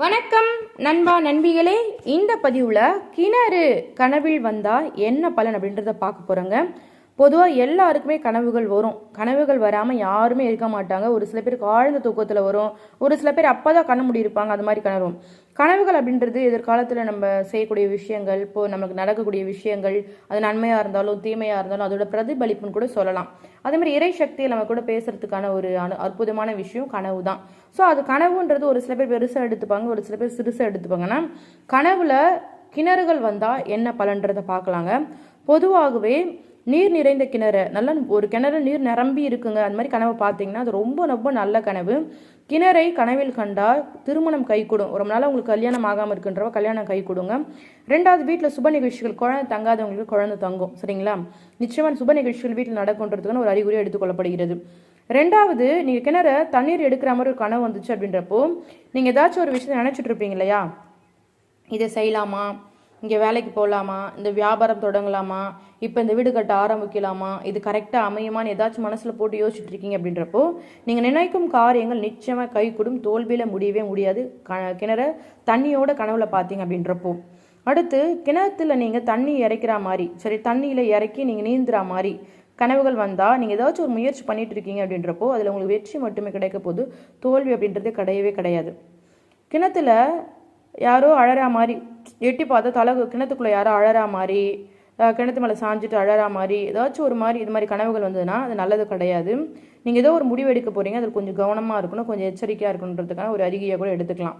வணக்கம் நண்பா நண்பிகளே. இந்த பதிவில் கிணறு கனவில் வந்தால் என்ன பலன் அப்படின்றத பார்க்க போகிறோங்க பொதுவாக எல்லாருக்குமே கனவுகள் வரும். கனவுகள் வராமல் யாருமே இருக்க மாட்டாங்க. ஒரு சில பேருக்கு ஆழ்ந்த தூக்கத்தில் வரும். ஒரு சில பேர் அப்போ தான் கண்ண மூடி இருப்பாங்க. அது மாதிரி கனவு கனவுகள் அப்படின்றது எதிர்காலத்தில் நம்ம செய்யக்கூடிய விஷயங்கள் இப்போது நமக்கு நடக்கக்கூடிய விஷயங்கள் அது நன்மையாக இருந்தாலும் தீமையாக இருந்தாலும் அதோட பிரதிபலிப்புன்னு கூட சொல்லலாம். அதே மாதிரி இறை சக்தியை நம்ம கூட பேசுறதுக்கான ஒரு அனு அற்புதமான விஷயம் கனவு தான். ஸோ அது கனவுன்றது ஒரு சில பேர் பெருசாக எடுத்துப்பாங்க ஒரு சில பேர் சிறுசாக எடுத்துப்பாங்கன்னா கனவுல கிணறுகள் வந்தால் என்ன பலன்றதை பார்க்கலாங்க. பொதுவாகவே நீர் நிறைந்த கிணறு நல்ல ஒரு கிணறு நீர் நிரம்பி இருக்குங்க. அந்த மாதிரி கனவு பார்த்தீங்கன்னா அது ரொம்ப ரொம்ப நல்ல கனவு. கிணறை கனவில் கண்டால் திருமணம் கை கொடும் ரொம்ப நாள் உங்களுக்கு கல்யாணம் ஆகாமல் இருக்குன்றவ கல்யாணம் கை கொடுங்க ரெண்டாவது வீட்டில் சுப நிகழ்ச்சிகள் குழந்தை தங்காதவங்களுக்கு குழந்தை தங்கும். சரிங்களா? நிச்சயமாக சுப நிகழ்ச்சிகள் வீட்டில் நடக்குன்றதுக்கான ஒரு அறிகுறி எடுத்துக்கொள்ளப்படுகிறது. ரெண்டாவது நீங்கள் கிணற தண்ணீர் எடுக்கிற மாதிரி ஒரு கனவு வந்துச்சு அப்படின்றப்போ நீங்கள் ஏதாச்சும் ஒரு விஷயத்தை நினச்சிட்டு இருப்பீங்க இல்லையா? இதை செய்யலாமா? இங்கே வேலைக்கு போகலாமா இந்த வியாபாரம் தொடங்கலாமா? இப்போ இந்த வீடு கட்ட ஆரம்பிக்கலாமா? இது கரெக்டாக அமையுமான்னு ஏதாச்சும் மனசில் போட்டு யோசிச்சுட்டு இருக்கீங்க அப்படின்றப்போ நீங்கள் நினைக்கும் காரியங்கள் நிச்சயமாக கைக்கூடும் தோல்வியில் முடியவே முடியாது. க கிணற தண்ணியோட கனவுல பார்த்தீங்க அப்படின்றப்போ. அடுத்து கிணத்துல நீங்கள் தண்ணி இறைக்கிற மாதிரி சரி தண்ணியில் இறக்கி நீங்கள் நீந்துற மாதிரி கனவுகள் வந்தால் நீங்கள் ஏதாச்சும் ஒரு முயற்சி பண்ணிட்டு இருக்கீங்க அப்படின்றப்போ அதில் உங்களுக்கு வெற்றி மட்டுமே கிடைக்க போது தோல்வி அப்படின்றதே கிடையவே கிடையாது. கிணத்துல யாரோ அழற மாதிரி எட்டி பார்த்தா தலை கிணத்துக்குள்ளே யாரோ அழறா மாதிரி கிணத்து மேலே சாஞ்சிட்டு அழறா மாதிரி ஏதாச்சும் ஒரு மாதிரி இது மாதிரி கனவுகள் வந்ததுன்னா அது நல்லது கிடையாது. நீங்கள் ஏதோ ஒரு முடிவு எடுக்க போகிறீங்க அதில் கொஞ்சம் கவனமாக இருக்கணும் கொஞ்சம் எச்சரிக்கையாக இருக்கணுன்றதுக்கான ஒரு அறிகையை கூட எடுத்துக்கலாம்.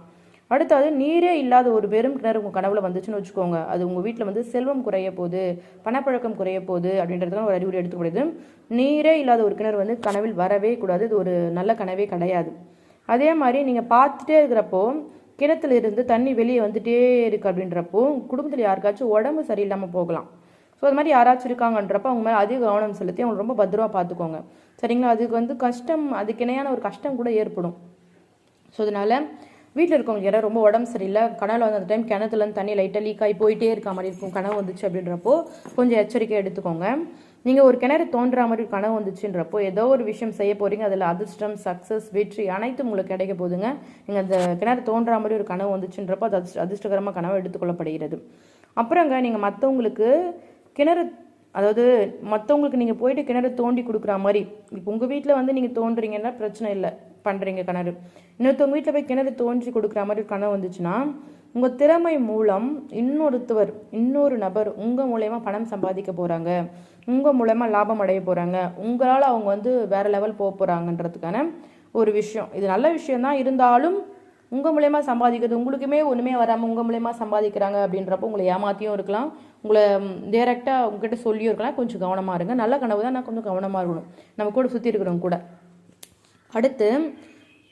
அடுத்தது நீரே இல்லாத ஒரு பெரும் கிணறு உங்கள் கனவில் வந்துச்சுன்னு வச்சுக்கோங்க. அது உங்கள் வீட்டில் வந்து செல்வம் குறைய போகுது பணப்பழக்கம் குறைய போகுது அப்படின்றதுக்கான ஒரு அறிகுறி எடுத்துக்கூடாது நீரே இல்லாத ஒரு கிணறு வந்து கனவில் வரவே கூடாது இது ஒரு நல்ல கனவே கிடையாது. அதே மாதிரி நீங்கள் பார்த்துட்டே இருக்கிறப்போ கிணத்துல இருந்து தண்ணி வெளியே வந்துட்டே இருக்கு அப்படின்றப்போ குடும்பத்தில் யாருக்காச்சும் உடம்பு சரியில்லாமல் போகலாம். ஸோ அது மாதிரி யாராச்சும் இருக்காங்கன்றப்ப அவங்க மேலே அதிக கவனம் செலுத்தி அவங்க ரொம்ப பத்திரமா பார்த்துக்கோங்க சரிங்களா? அதுக்கு வந்து கஷ்டம் அதுக்கு இணையான ஒரு கஷ்டம் கூட ஏற்படும். ஸோ அதனால வீட்டில் இருக்கவங்க யாராவது ரொம்ப உடம்பு சரியில்லை கனவுல வந்து அந்த டைம் கிணத்துலேருந்து தண்ணி லைட்டாக லீக் ஆகி போயிட்டே இருக்க மாதிரி இருக்கும். கனவு வந்துச்சு அப்படின்றப்போ கொஞ்சம் எச்சரிக்கை எடுத்துக்கோங்க. நீங்கள் ஒரு கிணறு தோன்ற மாதிரி ஒரு கனவு வந்துச்சுன்றப்போ ஏதோ ஒரு விஷயம் செய்ய போகிறீங்க அதில் அதிர்ஷ்டம் சக்ஸஸ் வெற்றி அனைத்தும் உங்களுக்கு கிடைக்க போதுங்க நீங்கள் அந்த கிணறு தோன்ற மாதிரி ஒரு கனவு வந்துச்சுன்றப்போ அது அதிர்ஷ்ட அதிர்ஷ்டகரமாக கனவு எடுத்துக்கொள்ளப்படுகிறது. அப்புறங்க நீங்கள் மற்றவங்களுக்கு கிணறு அதாவது மற்றவங்களுக்கு நீங்கள் போயிட்டு கிணறு தோண்டி கொடுக்குற மாதிரி இப்போ உங்கள் வீட்டில் வந்து நீங்கள் தோண்டுறீங்கன்னா பிரச்சனை இல்லை பண்ணுறீங்க கிணறு. இன்னொருத்தவங்க வீட்டில் போய் கிணறு தோன்றி கொடுக்குற மாதிரி ஒரு கனவு வந்துச்சுன்னா உங்கள் திறமை மூலம் இன்னொருத்தவர் இன்னொரு நபர் உங்கள் மூலயமா பணம் சம்பாதிக்க போகிறாங்க உங்கள் மூலயமா லாபம் அடைய போகிறாங்க உங்களால் அவங்க வந்து வேறு லெவல் போக போகிறாங்கன்றதுக்கான ஒரு விஷயம். இது நல்ல விஷயம்தான் இருந்தாலும் உங்கள் மூலயமா சம்பாதிக்கிறது உங்களுக்குமே ஒன்றுமே வராமல் உங்கள் மூலயமா சம்பாதிக்கிறாங்க அப்படின்றப்போ உங்களை ஏமாத்தியும் இருக்கலாம். உங்களை டேரெக்டாக உங்ககிட்ட சொல்லியும் இருக்கலாம். கொஞ்சம் கவனமாக இருங்க. நல்ல கனவு தான். நான் கொஞ்சம் கவனமாக இருக்கணும். நம்ம கூட சுற்றி இருக்கிறவங்க கூட. அடுத்து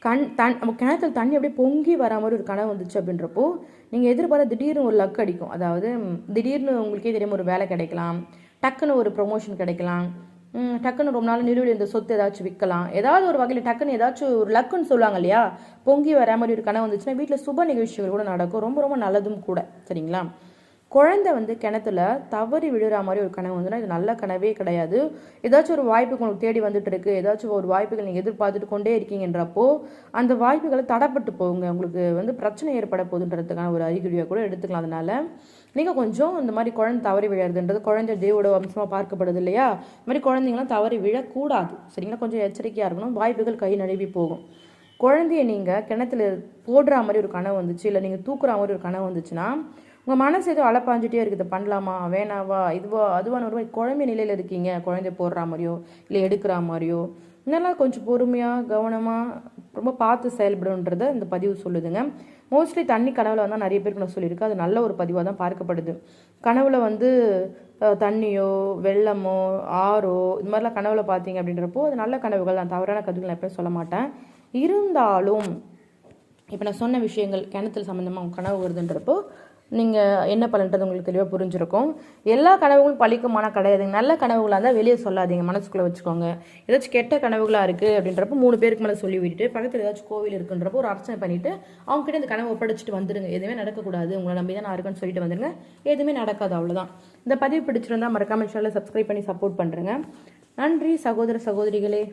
கண் தன் நம்ம கிணத்துல தண்ணி அப்படியே பொங்கி வரா மாதிரி ஒரு கனவு வந்துச்சு அப்படின்றப்போ நீங்கள் எதிர்பார்த்த திடீர்னு ஒரு லக் அடிக்கும். அதாவது திடீர்னு உங்களுக்கே தெரியும் ஒரு வேலை கிடைக்கலாம். டக்குன்னு ஒரு ப்ரொமோஷன் கிடைக்கலாம். டக்குன்னு ரொம்ப நாள் நிலுவையில் இந்த சொத்து ஏதாச்சும் விற்கலாம். ஏதாவது ஒரு வகையில் டக்குன்னு ஏதாச்சும் ஒரு லக்குன்னு சொல்லுவாங்க இல்லையா? பொங்கி வரா மாதிரி ஒரு கனவு வந்துச்சுன்னா வீட்டில் சுப நிகழ்ச்சிகள் கூட நடக்கும். ரொம்ப ரொம்ப நல்லதும் கூட. சரிங்களா? குழந்தை வந்து கிணத்துல தவறி விழுற மாதிரி ஒரு கனவு வந்துன்னா இது நல்ல கனவே கிடையாது. ஏதாச்சும் ஒரு வாய்ப்பு உங்களுக்கு தேடி வந்துட்டு இருக்கு. ஏதாச்சும் ஒரு வாய்ப்புகள் நீங்கள் எதிர்பார்த்துட்டு கொண்டே இருக்கீங்கன்றப்போ அந்த வாய்ப்புகளை தடப்பட்டு போகுங்க. உங்களுக்கு வந்து பிரச்சனை ஏற்பட போகுதுன்றதுக்கான ஒரு அறிகுறியாக கூட எடுத்துக்கலாம் அதனால. நீங்கள் கொஞ்சம் இந்த மாதிரி குழந்தை தவறி விழறதுன்றது குழந்தை தேவோட வம்சமாக பார்க்கப்படுது இல்லையா? இந்த மாதிரி குழந்தைங்களாம் தவறி விழக்கூடாது. சரிங்களா? கொஞ்சம் எச்சரிக்கையாக இருக்கணும். வாய்ப்புகள் கை நழுவி போகும். குழந்தைய நீங்கள் கிணத்துல போடுற மாதிரி ஒரு கனவு வந்துச்சு இல்லை நீங்கள் தூக்குற மாதிரி ஒரு கனவு வந்துச்சுன்னா உங்கள் மனசு ஏதோ அலப்பாஞ்சிட்டே இருக்குது. பண்ணலாமா? வேணாவா? இதுவா? அதுவான ஒரு மாதிரி குழம்பு நிலையில் இருக்கீங்க. குழந்தை போடுற மாதிரியோ இல்லை எடுக்கிற மாதிரியோ. இதெல்லாம் கொஞ்சம் பொறுமையாக கவனமாக ரொம்ப பார்த்து செயல்படுன்றதை இந்த பதிவு சொல்லுதுங்க. மோஸ்ட்லி தண்ணி கனவில் வந்து நிறைய பேருக்கு நான் சொல்லியிருக்கேன். அது நல்ல ஒரு பதிவாக தான் பார்க்கப்படுது. கனவில் வந்து தண்ணியோ வெள்ளமோ ஆறோ இது மாதிரிலாம் கனவுல பார்த்தீங்க அப்படின்றப்போ அது நல்ல கனவுகள் தான். தவறான கதைகள் நான் எப்பயும் சொல்ல மாட்டேன். இருந்தாலும் இப்போ நான் சொன்ன விஷயங்கள் கிணத்துல சம்மந்தமாக கனவு வருதுன்றப்போ நீங்கள் என்ன பலன்றது உங்களுக்கு தெளிவாக புரிஞ்சிருக்கும். எல்லா கனவுகளும் பழிக்குமான கிடையாதுங்க நல்ல கனவுகளாக இருந்தால் வெளியே சொல்லாதீங்க. மனசுக்குள்ளே வச்சுக்கோங்க. ஏதாச்சும் கெட்ட கனவுகளாக இருக்குது அப்படின்றப்போ மூணு பேருக்கு மேலே சொல்லி விட்டுட்டு பக்கத்தில் ஏதாச்சும் கோவில் இருக்குன்றப்போ ஒரு அர்ச்சனை பண்ணிவிட்டு அவங்ககிட்ட இந்த கனவு ஒப்படைச்சிட்டு வந்துடுங்க எதுவுமே நடக்கக்கூடாது. உங்களை நம்பி தான் நான் இருக்கேன்னு சொல்லிட்டு வந்துடுங்க எதுவுமே நடக்காது. அவ்வளோதான் இந்த பதிவு பிடிச்சிருந்தா மறக்காம சேனலை சப்ஸ்கிரைப் பண்ணி சப்போர்ட் பண்ணுறேங்க நன்றி சகோதர சகோதரிகளே.